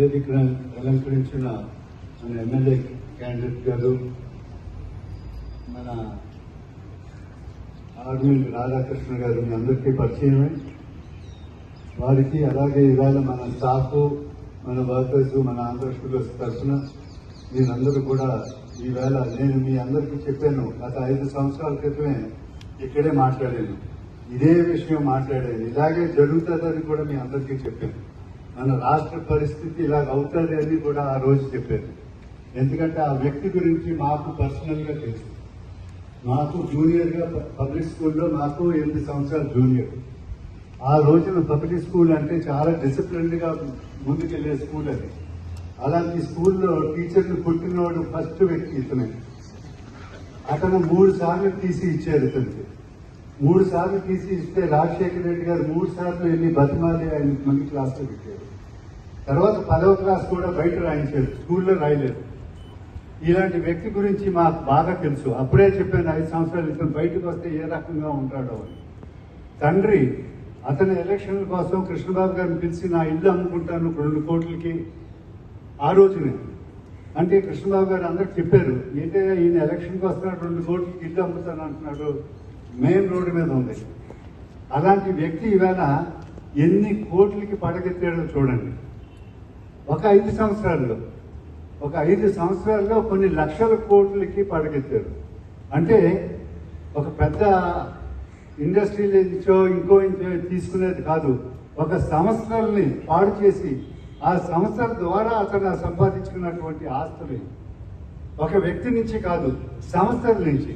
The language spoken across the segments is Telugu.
వేదికను అలంకరించిన మన ఎమ్మెల్యే క్యాండిడేట్ గారు మన ఆర్మీ రాధాకృష్ణ గారు మీ అందరికీ పరిచయమే. వారికి అలాగే ఇవాళ మన స్టాఫ్ మన వర్కర్స్ మన ఆంధ్రప్రదేశ్ తరఫున మీరందరూ కూడా ఈవేళ నేను మీ అందరికీ చెప్పాను గత ఐదు సంవత్సరాల క్రితమే ఇక్కడే మాట్లాడాను. ఇదే విషయం మాట్లాడాను. ఇలాగే జరుగుతుందని కూడా మీ అందరికీ చెప్పాను. మన రాష్ట్ర పరిస్థితి ఇలాగ అవుతుంది అని కూడా ఆ రోజు చెప్పారు. ఎందుకంటే ఆ వ్యక్తి గురించి మాకు పర్సనల్గా తెలుసు. మాకు జూనియర్గా పబ్లిక్ స్కూల్లో మాకు ఎనిమిది సంవత్సరాలు జూనియర్. ఆ రోజున పబ్లిక్ స్కూల్ అంటే చాలా డిసిప్లిన్గా ముందుకెళ్ళే స్కూల్ అది. అలాంటి స్కూల్లో టీచర్లు పుట్టినవాడు ఫస్ట్ వ్యక్తి ఇతనే. అతను మూడు సార్లు తీసి ఇచ్చారు ఇతనికి. మూడు సార్లు తీసి ఇస్తే రాజశేఖర రెడ్డి గారు మూడు సార్లు వెళ్ళి బతిమాలి ఆయన మంది క్లాస్లో పెట్టారు. తర్వాత పదవ క్లాస్ కూడా బయట రాయించారు స్కూల్లో రాయలేదు. ఇలాంటి వ్యక్తి గురించి మాకు బాగా తెలుసు. అప్పుడే చెప్పాను ఐదు సంవత్సరాలు ఇతను బయటకు వస్తే ఏ రకంగా ఉంటాడో అని. తండ్రి అతని ఎలక్షన్ల కోసం కృష్ణబాబు గారిని పిలిచి నా ఇల్లు అమ్ముకుంటాను రెండు కోట్లకి ఆ రోజునే. అంటే కృష్ణబాబు గారు అందరికి చెప్పారు ఏంటంటే ఈయన ఎలక్షన్కి వస్తున్నాడు రెండు కోట్లకి ఇల్లు అమ్ముతాను అంటున్నాడు మెయిన్ రోడ్డు మీద ఉంది. అలాంటి వ్యక్తి ఈవేళ ఎన్ని కోట్లకి పడగెత్తాడో చూడండి. ఒక ఐదు సంవత్సరాల్లో ఒక ఐదు సంవత్సరాల్లో కొన్ని లక్షల కోట్లకి పడగెత్తారు. అంటే ఒక పెద్ద ఇండస్ట్రీ నుంచో ఇంకో ఇంకో తీసుకునేది కాదు. ఒక సంస్థల్ని పాడు చేసి ఆ సంస్థల ద్వారా అతను సంపాదించుకున్నటువంటి ఆస్తులు. ఒక వ్యక్తి నుంచి కాదు సంస్థల నుంచి.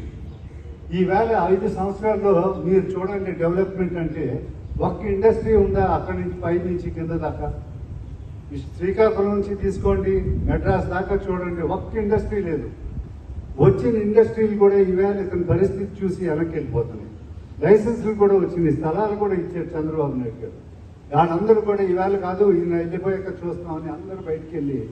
ఈవేళ ఐదు సంవత్సరాల్లో మీరు చూడండి డెవలప్మెంట్ అంటే ఒక్క ఇండస్ట్రీ ఉందా అక్కడి నుంచి పై నుంచి కింద దాకా? శ్రీకాకుళం నుంచి తీసుకోండి మెడ్రాస్ దాకా చూడండి ఒక్క ఇండస్ట్రీ లేదు. వచ్చిన ఇండస్ట్రీలు కూడా ఈవేళ ఇతని పరిస్థితి చూసి వెనక్కి వెళ్ళిపోతున్నాయి లైసెన్సులు కూడా వచ్చింది స్థలాలు కూడా ఇచ్చారు చంద్రబాబు నాయుడు గారు. కూడా ఈవేళ కాదు ఈయన వెళ్ళిపోయాక చూస్తామని అందరూ బయటికి వెళ్ళి